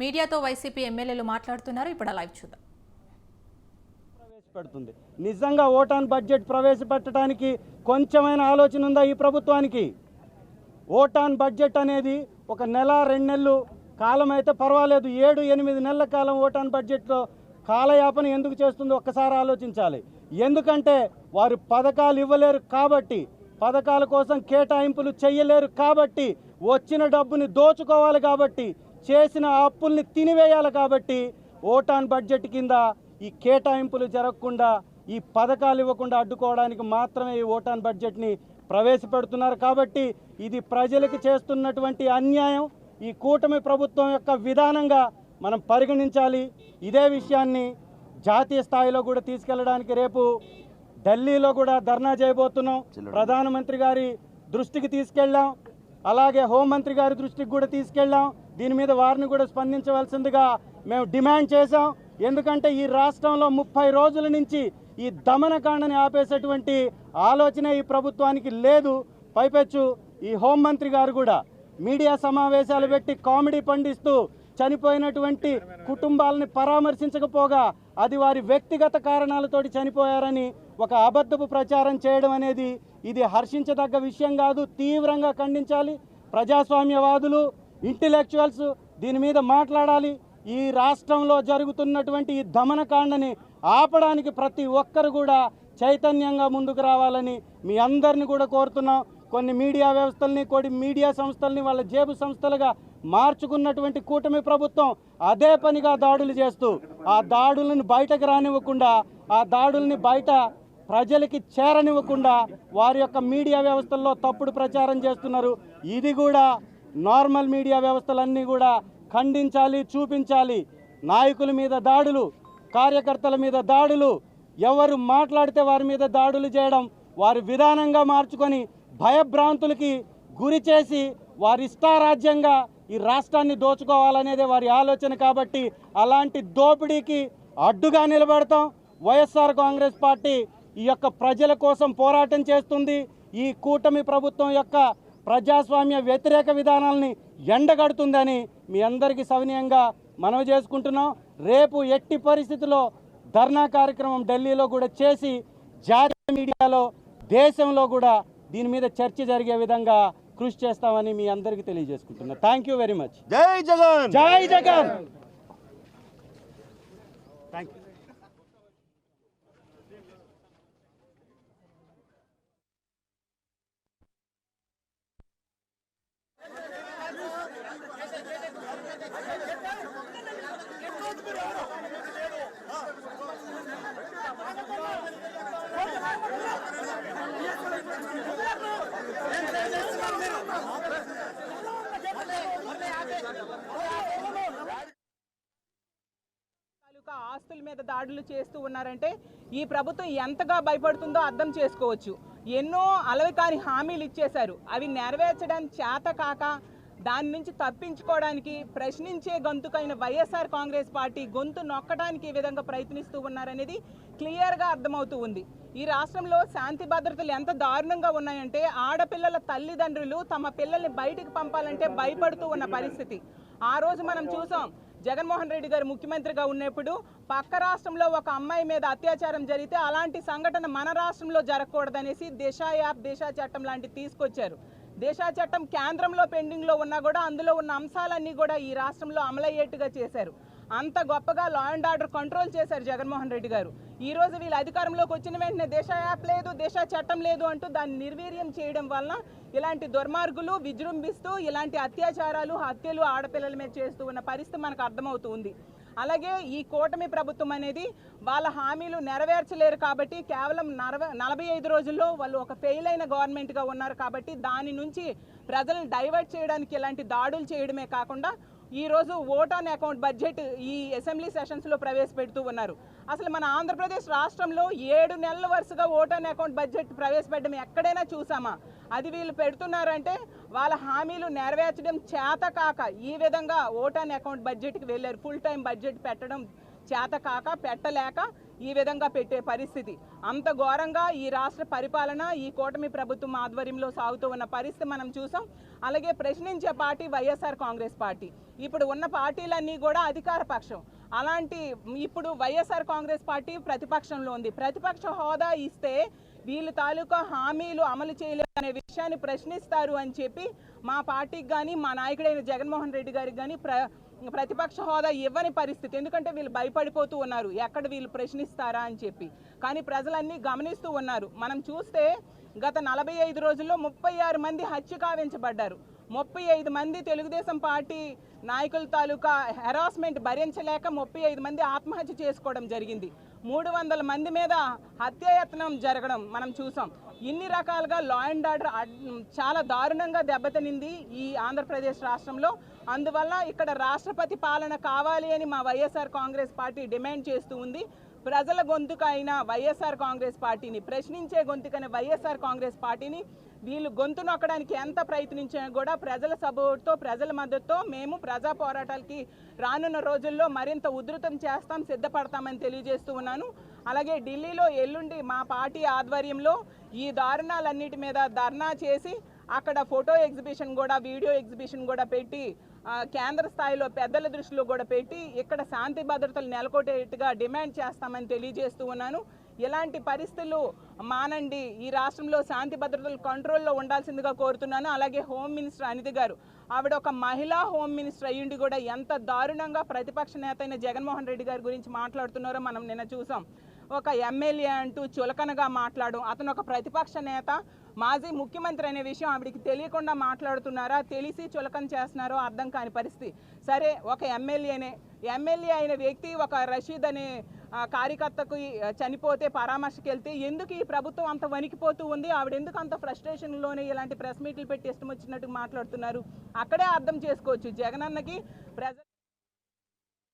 మీడియాతో వైసీపీ ఎమ్మెల్యేలు మాట్లాడుతున్నారు. ఇప్పుడు లైవ్ చూద్దాం. ప్రవేశపెడుతుంది. నిజంగా ఓటాన్ బడ్జెట్ ప్రవేశపెట్టడానికి కొంచెమైన ఆలోచన ఉందా ఈ ప్రభుత్వానికి? ఓటాన్ బడ్జెట్ అనేది ఒక నెల రెండు నెలలు కాలం అయితే పర్వాలేదు. ఏడు ఎనిమిది నెలల కాలం ఓటాన్ బడ్జెట్లో కాలయాపన ఎందుకు చేస్తుందో ఒక్కసారి ఆలోచించాలి. ఎందుకంటే వారు పథకాలు ఇవ్వలేరు కాబట్టి పథకాల కోసం కేటాయింపులు చేయలేరు కాబట్టి వచ్చిన డబ్బుని దోచుకోవాలి కాబట్టి చేసిన అప్పుల్ని తినివేయాలి కాబట్టి ఓటాన్ బడ్జెట్ కింద ఈ కేటాయింపులు జరగకుండా ఈ పథకాలు ఇవ్వకుండా అడ్డుకోవడానికి మాత్రమే ఈ ఓటాన్ బడ్జెట్ని ప్రవేశపెడుతున్నారు. కాబట్టి ఇది ప్రజలకు చేస్తున్నటువంటి అన్యాయం. ఈ కూటమి ప్రభుత్వం యొక్క విధానంగా మనం పరిగణించాలి. ఇదే విషయాన్ని జాతీయ స్థాయిలో కూడా తీసుకెళ్ళడానికి రేపు ఢిల్లీలో కూడా ధర్నా చేయబోతున్నాం. ప్రధానమంత్రి గారి దృష్టికి తీసుకెళ్ళాం. అలాగే హోంమంత్రి గారి దృష్టికి కూడా తీసుకెళ్ళాం. దీని మీద వారిని కూడా స్పందించవలసిందిగా మేము డిమాండ్ చేశాం. ఎందుకంటే ఈ రాష్ట్రంలో ముప్పై రోజుల నుంచి ఈ దమనకాండని ఆపేసేటువంటి ఆలోచన ఈ ప్రభుత్వానికి లేదు. పైపెచ్చు ఈ హోంమంత్రి గారు కూడా మీడియా సమావేశాలు పెట్టి కామెడీ పండిస్తూ చనిపోయినటువంటి కుటుంబాలని పరామర్శించకపోగా అది వారి వ్యక్తిగత కారణాలతోటి చనిపోయారని ఒక అబద్ధపు ప్రచారం చేయడం అనేది ఇది హర్షించదగ్గ విషయం కాదు. తీవ్రంగా ఖండించాలి. ప్రజాస్వామ్యవాదులు ఇంటలెక్చువల్స్ దీని మీద మాట్లాడాలి. ఈ రాష్ట్రంలో జరుగుతున్నటువంటి ఈ దమనకాండని ఆపడానికి ప్రతి ఒక్కరు కూడా చైతన్యంగా ముందుకు రావాలని మీ అందరిని కూడా కోరుతున్నాం. కొన్ని మీడియా వ్యవస్థల్ని కొన్ని మీడియా సంస్థల్ని వాళ్ళ జేబు సంస్థలుగా మార్చుకున్నటువంటి కూటమి ప్రభుత్వం అదే పనిగా దాడులు చేస్తూ ఆ దాడులను బయటకు రానివ్వకుండా ఆ దాడుల్ని బయట ప్రజలకి చేరనివ్వకుండా వారి యొక్క మీడియా వ్యవస్థల్లో తప్పుడు ప్రచారం చేస్తున్నారు. ఇది కూడా నార్మల్ మీడియా వ్యవస్థలన్నీ కూడా ఖండించాలి చూపించాలి. నాయకుల మీద దాడులు కార్యకర్తల మీద దాడులు ఎవరు మాట్లాడితే వారి మీద దాడులు చేయడం వారి విధానంగా మార్చుకొని భయభ్రాంతులకి గురి చేసి వారి ఇష్టారాజ్యంగా ఈ రాష్ట్రాన్ని దోచుకోవాలనేదే వారి ఆలోచన కాబట్టి అలాంటి దోపిడీకి అడ్డుగా నిలబడతాం. వైఎస్ఆర్ కాంగ్రెస్ పార్టీ ఈ యొక్క ప్రజల కోసం పోరాటం చేస్తుంది. ఈ కూటమి ప్రభుత్వం యొక్క ప్రజాస్వామ్య వ్యతిరేక విధానాలని ఎండగడుతుందని మీ అందరికీ సవినయంగా మనవి చేసుకుంటున్నాం. రేపు ఎట్టి పరిస్థితుల్లో ధర్నా కార్యక్రమం ఢిల్లీలో కూడా చేసి జాతీయ మీడియాలో దేశంలో కూడా దీని మీద చర్చ జరిగే విధంగా కృషి చేస్తామని మీ అందరికీ తెలియజేసుకుంటున్నా. థ్యాంక్ యూ వెరీ మచ్ జై జగన్! జై జగన్! థ్యాంక్ యొక్క ఆస్తుల మీద దాడులు చేస్తూ ఉన్నారంటే ఈ ప్రభుత్వం ఎంతగా భయపడుతుందో అర్థం చేసుకోవచ్చు. ఎన్నో అలవి కాని హామీలు ఇచ్చేశారు. అవి నెరవేర్చడానికి చేత కాక దాని నుంచి తప్పించుకోవడానికి ప్రశ్నించే గొంతుకైన వైఎస్ఆర్ కాంగ్రెస్ పార్టీ గొంతు నొక్కడానికి ఈ విధంగా ప్రయత్నిస్తూ ఉన్నారనేది క్లియర్గా అర్థమవుతూ ఉంది. ఈ రాష్ట్రంలో శాంతి భద్రతలు ఎంత దారుణంగా ఉన్నాయంటే ఆడపిల్లల తల్లిదండ్రులు తమ పిల్లల్ని బయటికి పంపాలంటే భయపడుతూ ఉన్న పరిస్థితి. ఆ రోజు మనం చూసాం జగన్మోహన్ రెడ్డి గారు ముఖ్యమంత్రిగా ఉన్నప్పుడు పక్క రాష్ట్రంలో ఒక అమ్మాయి మీద అత్యాచారం జరిగితే అలాంటి సంఘటన మన రాష్ట్రంలో జరగకూడదనేసి దిశ యాప్ దిశ చట్టం లాంటివి తీసుకొచ్చారు. దేశ చట్టం కేంద్రంలో పెండింగ్లో ఉన్నా కూడా అందులో ఉన్న అంశాలన్నీ కూడా ఈ రాష్ట్రంలో అమలయ్యేట్టుగా చేశారు. అంత గొప్పగా లా అండ్ ఆర్డర్ కంట్రోల్ చేశారు జగన్మోహన్ రెడ్డి గారు. ఈరోజు వీళ్ళు అధికారంలోకి వచ్చిన వెంటనే దిశ యాప్ లేదు దేశ చట్టం లేదు అంటూ దాన్ని నిర్వీర్యం చేయడం వలన ఇలాంటి దుర్మార్గులు విజృంభిస్తూ ఇలాంటి అత్యాచారాలు హత్యలు ఆడపిల్లల మీద చేస్తూ ఉన్న పరిస్థితి మనకు అర్థమవుతుంది అలాగే ఈ కూటమి ప్రభుత్వం అనేది వాళ్ళ హామీలు నెరవేర్చలేరు కాబట్టి కేవలం నలభై నలభై ఐదు రోజుల్లో వాళ్ళు ఒక ఫెయిల్ అయిన గవర్నమెంట్గా ఉన్నారు కాబట్టి దాని నుంచి ప్రజలను డైవర్ట్ చేయడానికి ఇలాంటి దాడులు చేయడమే కాకుండా ఈరోజు ఓట్ ఆన్ అకౌంట్ బడ్జెట్ ఈ అసెంబ్లీ సెషన్స్లో ప్రవేశపెడుతూ ఉన్నారు. అసలు మన ఆంధ్రప్రదేశ్ రాష్ట్రంలో ఏడు నెలల వరుసగా ఓట్ ఆన్ అకౌంట్ బడ్జెట్ ప్రవేశపెట్టడం ఎక్కడైనా చూసామా? అది వీళ్ళు పెడుతున్నారంటే వాళ్ళ హామీలు నెరవేర్చడం చేత కాక ఈ విధంగా ఓట్ ఆన్ అకౌంట్ బడ్జెట్కి వెళ్ళారు. ఫుల్ టైం బడ్జెట్ పెట్టడం చేత కాక పెట్టలేక ఈ విధంగా పెట్టే పరిస్థితి. అంత ఘోరంగా ఈ రాష్ట్ర పరిపాలన ఈ కూటమి ప్రభుత్వం ఆధ్వర్యంలో సాగుతూ ఉన్న పరిస్థితి మనం చూసాం. అలాగే ప్రశ్నించే పార్టీ వైఎస్ఆర్ కాంగ్రెస్ పార్టీ. ఇప్పుడు ఉన్న పార్టీలన్నీ కూడా అధికార పక్షం. అలాంటి ఇప్పుడు వైఎస్ఆర్ కాంగ్రెస్ పార్టీ ప్రతిపక్షంలో ఉంది. ప్రతిపక్ష హోదా ఇస్తే వీళ్ళు తాలూకా హామీలు అమలు చేయలేదు అనే విషయాన్ని ప్రశ్నిస్తారు అని చెప్పి మా పార్టీకి కానీ మా నాయకుడైన జగన్మోహన్ రెడ్డి గారికి కానీ ప్ర ప్రతిపక్ష హోదా ఇవ్వని పరిస్థితి. ఎందుకంటే వీళ్ళు భయపడిపోతూ ఉన్నారు. ఎక్కడ వీళ్ళు ప్రశ్నిస్తారా అని చెప్పి. కానీ ప్రజలన్నీ గమనిస్తూ ఉన్నారు. మనం చూస్తే గత నలభై ఐదు రోజుల్లో ముప్పై ఆరు మంది హత్య కావించబడ్డారు. ముప్పై ఐదు మంది తెలుగుదేశం పార్టీ నాయకుల తాలూకా హెరాస్మెంట్ భరించలేక ముప్పై ఐదు మంది ఆత్మహత్య చేసుకోవడం జరిగింది. మూడు వందల మంది మీద హత్యాయత్నం జరగడం మనం చూసాం. ఇన్ని రకాలుగా లా అండ్ ఆర్డర్ చాలా దారుణంగా దెబ్బతినింది ఈ ఆంధ్రప్రదేశ్ రాష్ట్రంలో. అందువల్ల ఇక్కడ రాష్ట్రపతి పాలన కావాలి అని మా వైఎస్ఆర్ కాంగ్రెస్ పార్టీ డిమాండ్ చేస్తూ ఉంది. ప్రజల గొంతుక అయిన వైఎస్ఆర్ కాంగ్రెస్ పార్టీని ప్రశ్నించే గొంతుకైన వైఎస్ఆర్ కాంగ్రెస్ పార్టీని వీళ్ళు గొంతు నొక్కడానికి ఎంత ప్రయత్నించినా కూడా ప్రజల సపోర్ట్తో ప్రజల మద్దతుతో మేము ప్రజా పోరాటాలకి రానున్న రోజుల్లో మరింత ఉధృతం చేస్తాం సిద్ధపడతామని తెలియజేస్తూ ఉన్నాను. అలాగే ఢిల్లీలో ఎల్లుండి మా పార్టీ ఆధ్వర్యంలో ఈ దారుణాలన్నిటి మీద ధర్నా చేసి అక్కడ ఫోటో ఎగ్జిబిషన్ కూడా వీడియో ఎగ్జిబిషన్ కూడా పెట్టి కేంద్ర స్థాయిలో పెద్దల దృష్టిలో కూడా పెట్టి ఇక్కడ శాంతి భద్రతలు నెలకొట్టేట్టుగా డిమాండ్ చేస్తామని తెలియజేస్తూ ఉన్నాను. ఇలాంటి పరిస్థితులు మానండి. ఈ రాష్ట్రంలో శాంతి భద్రతలు కంట్రోల్లో ఉండాల్సిందిగా కోరుతున్నాను. అలాగే హోమ్ మినిస్టర్ అనిత గారు ఆవిడ ఒక మహిళా హోమ్ మినిస్టర్ అయ్యుండి కూడా ఎంత దారుణంగా ప్రతిపక్ష నేత అయిన జగన్మోహన్ రెడ్డి గారి గురించి మాట్లాడుతున్నారో మనం నిన్న చూసాం. ఒక ఎమ్మెల్యే అంటూ చులకనగా మాట్లాడడం అతను ఒక ప్రతిపక్ష నేత. మాజీ ముఖ్యమంత్రి అనే విషయం ఆవిడికి తెలియకుండా మాట్లాడుతున్నారా? తెలిసి చులకన చేస్తున్నారో అర్థం కాని పరిస్థితి. సరే ఒక ఎమ్మెల్యేనే. ఎమ్మెల్యే అయిన వ్యక్తి ఒక రషీద్ అనే కార్యకర్తకు చనిపోతే పరామర్శకి వెళ్తే ఎందుకు ఈ ప్రభుత్వం అంత వణికిపోతూ ఉంది? ఆవిడ ఎందుకు అంత ఫ్రస్ట్రేషన్లోనే ఇలాంటి ప్రెస్ మీట్లు పెట్టి ఇష్టం వచ్చినట్టు మాట్లాడుతున్నారు? అక్కడే అర్థం చేసుకోవచ్చు. జగనన్నకి ప్రజ